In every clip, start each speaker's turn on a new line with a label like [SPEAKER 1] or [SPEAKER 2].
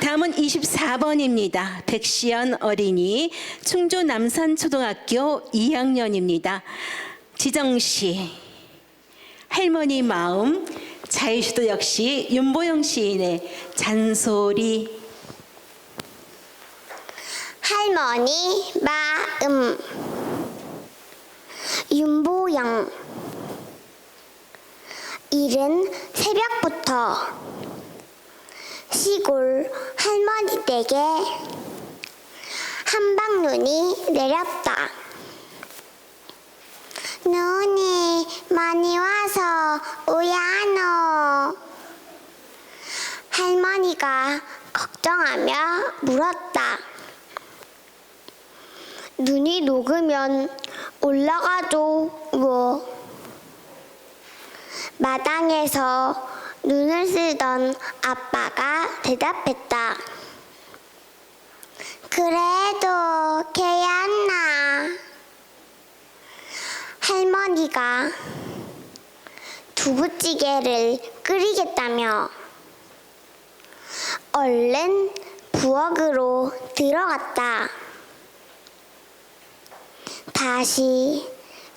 [SPEAKER 1] 다음은 24번입니다. 백시연 어린이 충주 남산 초등학교 2학년입니다. 지정 씨, 할머니 마음, 자유시도 역시 윤보영 시인의 잔소리
[SPEAKER 2] 할머니 마음 윤보영 이른 새벽부터 시골 할머니 댁에 한방 눈이 내렸다. 눈이 많이 와서 우야노 할머니가 걱정하며 물었다. 눈이 녹으면 올라가죠, 뭐. 마당에서 눈을 쓰던 아빠가 대답했다. 그래도 개였나. 할머니가 두부찌개를 끓이겠다며 얼른 부엌으로 들어갔다. 다시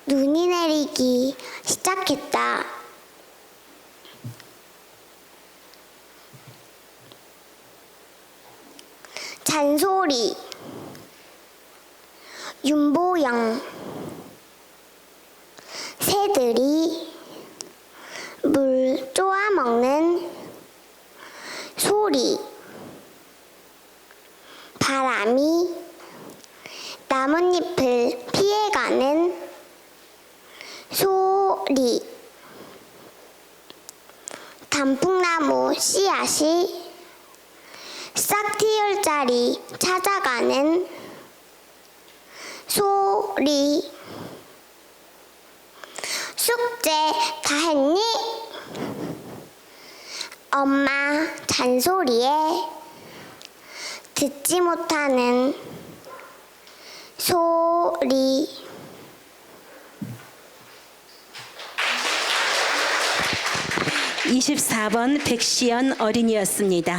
[SPEAKER 2] 눈이 내리기 시작했다. 잔소리. 윤보영 새들이 물 쪼아 먹는 소리. 바람이 나뭇잎을 피해가는 소리. 단풍나무 씨앗이 싹티얼자리 찾아가는 소리 숙제 다 했니? 엄마 잔소리에 듣지 못하는 소리
[SPEAKER 1] 24번 백시연 어린이였습니다.